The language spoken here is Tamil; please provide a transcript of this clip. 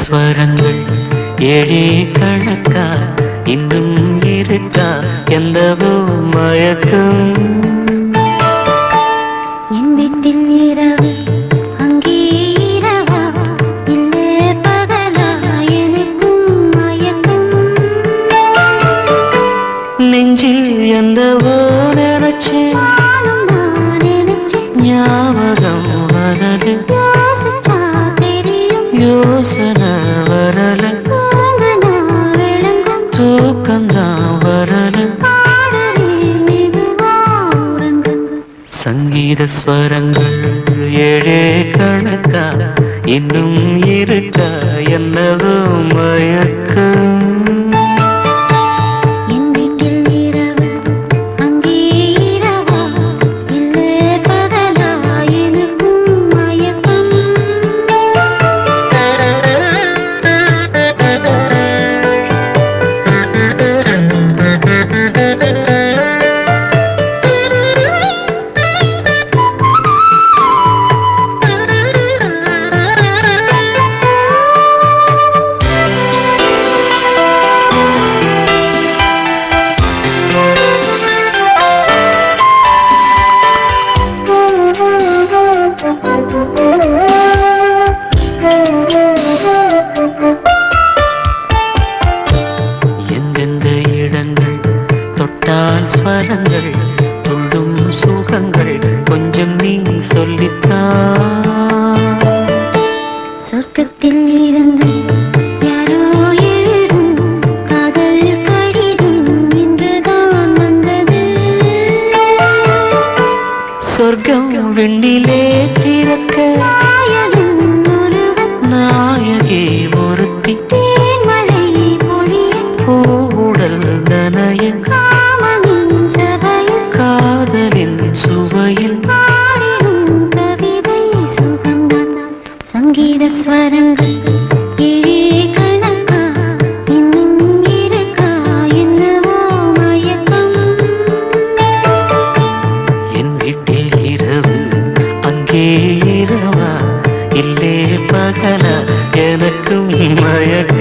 ஸ்வரங்கள் ஏழே கணக்கா? இன்னும் இருக்கா? எந்தவோ மயக்கம். என் வீட்டில் இரவு அங்கே இரவா? இல்லை பகலா? எனக்கும் மயக்கம். நெஞ்சில் நான் நினைச்சேன் ஞாபகம் வரது யோசனை கீத ஸ்வரங்கள் ஏழே கணக்கா இன்னும் இருக்கா என்னவோ மயக்க துள்ளும் சுகங்கள் கொஞ்சம் நீ சொல்லித்தா சொர்க்கத்தில் இருந்து சொர்க்கம் விண்ணிலே திறக்க வீட்டில் இரவா இல்லே பகலா எனக்கும் மயக்க